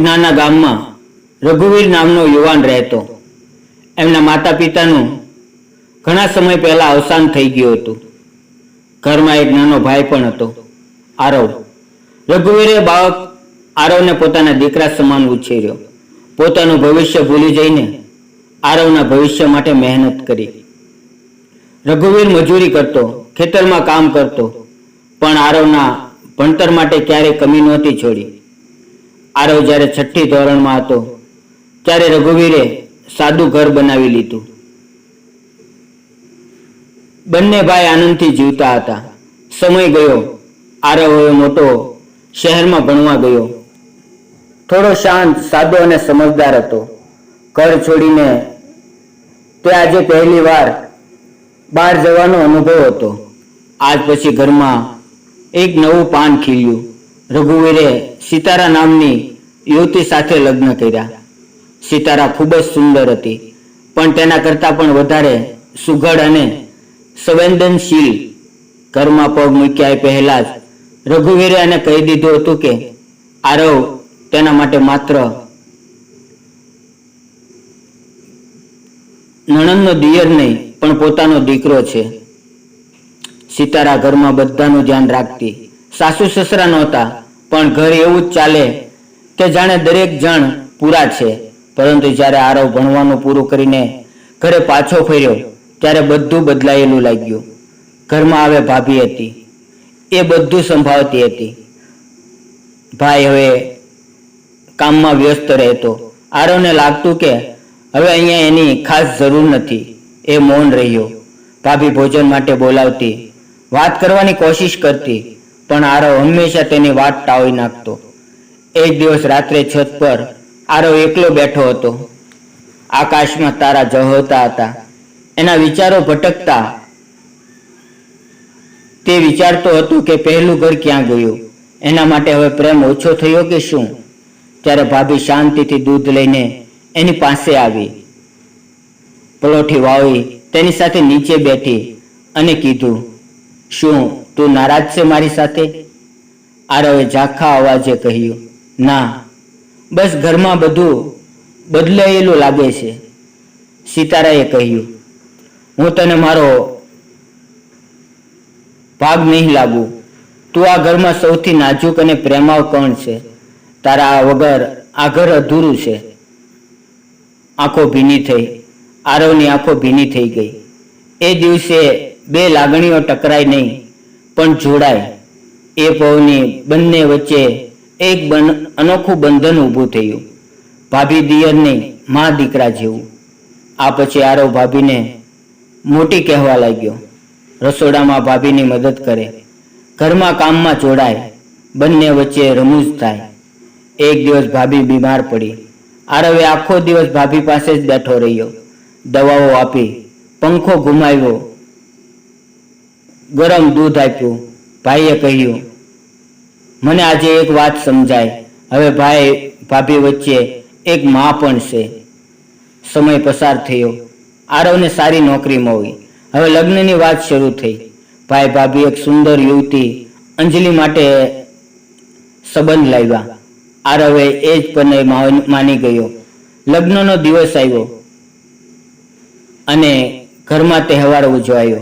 નાના ગામમાં રઘુવીર નામનો યુવાન રહેતો. એમના માતા પિતાનું ઘણા સમય પહેલા અવસાન થઈ ગયું હતું. ઘરમાં એક નાનો ભાઈ પણ હતો, આરવ. રઘુવીરે બાળક આરવને પોતાના દીકરા સમાન ઉછેર્યો. પોતાનું ભવિષ્ય ભૂલી જઈને આરવના ભવિષ્ય માટે મહેનત કરી. રઘુવીર મજૂરી કરતો, ખેતરમાં કામ કરતો, પણ આરવના ભણતર માટે ક્યારેય કમી નહોતી છોડી. આરવ જ્યારે છઠ્ઠી ધોરણમાં હતો, ત્યારે રઘુવીરે સાદું ઘર બનાવી લીધું. બંને ભાઈ આનંદથી જીવતા હતા. સમય ગયો. આરવ હવે મોટો શહેરમાં ભણવા ગયો. થોડો શાંત, સાદો અને સમજદાર હતો. ઘર છોડીને તે આજે પહેલી વાર બહાર જવાનો અનુભવ હતો. આજ પછી ઘરમાં એક નવું પાન ખીલ્યું. રઘુવીરે સિતારા નામની યુવતી સાથે લગ્ન કર્યા. સિતારા ખૂબ જ સુંદર હતી, પણ તેના કરતાં પણ વધારે સુઘડ અને સંવેદનશીલ ઘરમાં પગ મૂક્યા પહેલા જ રઘુવીરે એને કહી દીધું હતું કે, આરવ, તેના માટે માત્ર નણંદનો દિયર નહીં, પણ પોતાનો દીકરો છે. સિતારા ઘરમાં બધાનું ધ્યાન રાખતી સાસુ સસરા નહોતા, પણ ઘર એવું જ ચાલે કે જાણે દરેક જણ પૂરા છે. પરંતુ જ્યારે આરવ ભણવાનું પૂરું કરીને ઘરે પાછો ફર્યો, ત્યારે બધું બદલાયેલું લાગ્યું. ઘરમાં આવે ભાભી હતી. એ બધું સંભાળતી હતી. ભાઈ હવે કામમાં વ્યસ્ત રહેતો. આરવને લાગતું કે હવે અહીંયા એની ખાસ જરૂર નથી. એ મૌન રહ્યો. ભાભી ભોજન માટે બોલાવતી. વાત કરવાની કોશિશ કરતી. પણ આરવ હંમેશા તેની વાત ટાળી નાખતો. એક દિવસ રાત્રે છત પર આરવ એકલો બેઠો હતો. આકાશમાં તારા જહોતા હતા. એના વિચારો ભટકતા. તે વિચારતો હતો કે પહેલું ઘર ક્યાં ગયું? એના માટે હવે પ્રેમ ઓછો થયો કે શું? ત્યારે ભાભી શાંતિથી દૂધ લઈને એની પાસે આવી. પલોઠી વાવી તેની સાથે નીચે બેઠી અને કીધું, શું તું નારાજ છે મારી સાથે? આરવે ઝાખા અવાજે કહ્યું ના, બસ ઘરમાં બધું બદલાયેલું લાગે છે. સિતારાએ કહ્યું, હું તને મારો ભાગ નહીં લાગુ. તું આ ઘરમાં સૌથી નાજુક અને પ્રેમાવ કણ છે? તારા વગર આ ઘર અધૂરું છે. આંખો ભીની થઈ, આરવની આંખો ભીની થઈ ગઈ. એ દિવસે બે લાગણીઓ ટકરાય નહીં, પણ જોડાય. એ પવની બંને વચ્ચે એક અનોખું બંધન ઊભું થયું. ભાભી દિયર નહીં મા દીકરા જેવું. આ પછી આરવ ભાભીને મોટી કહેવા લાગ્યો. રસોડામાં ભાભીની મદદ કરે. ઘરમાં કામમાં જોડાય. બંને વચ્ચે રમૂજ થાય. એક દિવસ ભાભી બીમાર પડી. આરવે આખો દિવસ ભાભી પાસે જ બેઠો રહ્યો. દવાઓ આપી, પંખો ઘુમાવ્યો ગરમ દૂધ આપ્યું. ભાઈએ કહ્યું મને આજે એક વાત સમજાય. હવે ભાઈ, ભાભી વચ્ચે એક મા પણ છે. સમય પસાર થયો. આરવને સારી નોકરી મળી. હવે લગ્નની વાત શરૂ થઈ. ભાઈ, ભાભી એક સુંદર યુવતી અંજલિ માટે સંબંધ લાવ્યા. આરવે એ જ પણ માની ગયો. લગ્નનો દિવસ આવ્યો અને ઘરમાં તહેવાર ઉજવાયો.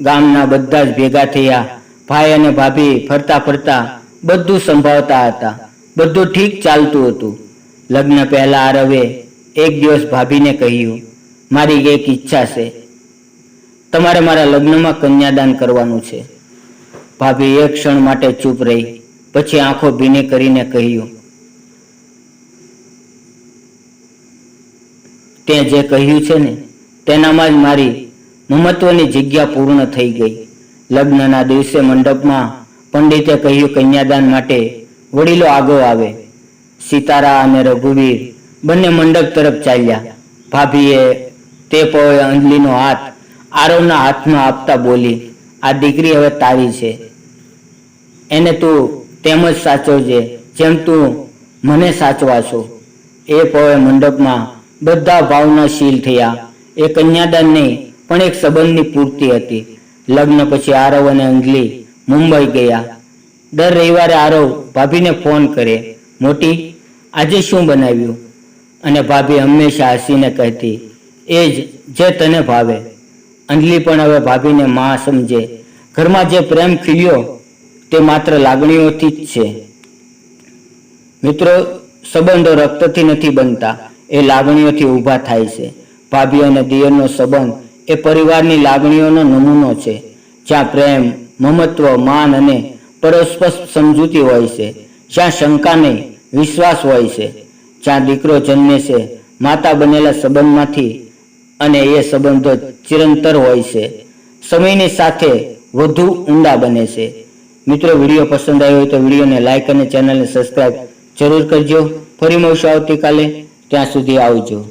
ગામના બધા જ ભેગા થયા. ભાઈ અને ભાભી ફરતા ફરતા બધું સંભાળતા હતા. બધું ઠીક ચાલતું હતું. લગ્ન પહેલા આરવે એક દિવસ ભાભીને કહ્યું, મારી એક ઈચ્છા છે. તમારે મારા લગ્નમાં કન્યાદાન કરવાનું છે. ભાભી એક ક્ષણ માટે ચૂપ રહી. પછી આંખો ભીની કરીને કહ્યું, તે જે કહ્યું છે ને, તેનામાં જ મારી મહત્વની જગ્યા પૂર્ણ થઈ ગઈ. લગ્નના દિવસે મંડપમાં પંડિતે કહ્યું કન્યાદાન માટે વડીલો આગળ આવે. સિતારા અને રઘુવીર બંને મંડપ તરફ ચાલ્યા. ભાભીએ તે પોએ અંજલીનો હાથ આરવના હાથમાં આપતા બોલી, આ દીકરી હવે તારી છે. એને તું તેમ જ સાચવજે, જેમ તું મને સાચવાશો. એ પોએ મંડપમાં બધા ભાવનાશીલ થયા. એ કન્યાદાન નહીં, પણ એક સંબંધની પૂર્તિ હતી. લગ્ન પછી આરવ અને અંજલિ મુંબઈ ગયા. દર રવિવારે આરવ ભાભીને ફોન કરે, મોટી, આજે શું બનાવ્યું? અને ભાભી હંમેશા હસીને કહેતી એ જ જે તને ભાવે. અંજલી પણ હવે ભાભીને માં સમજે, ઘરમાં જે પ્રેમ ખીલ્યો, તે માત્ર લાગણીઓથી જ છે. મિત્રો, સંબંધો રક્તથી નથી બનતા, એ લાગણીઓથી ઊભા થાય છે. ભાભી અને દિયરનો સંબંધ એ પરિવારની લાગણીઓનો નમૂનો છે, જ્યાં પ્રેમ મમત્વ, માન અને પરસ્પર સમજૂતી હોય છે. જ્યાં શંકા નહીં, વિશ્વાસ હોય છે. જ્યાં દીકરો જન્મે છે, માતા બનેલા સંબંધમાંથી અને એ સંબંધો ચિરંતર હોય છે. સમયની સાથે વધુ ઊંડા બને છે. મિત્રો, વીડિયો પસંદ આવ્યો હોય તો વિડીયોને લાઇક અને ચેનલને સબસ્ક્રાઈબ જરૂર કરજો. ફરી મળશું આવતીકાલે. ત્યાં સુધી આવજો.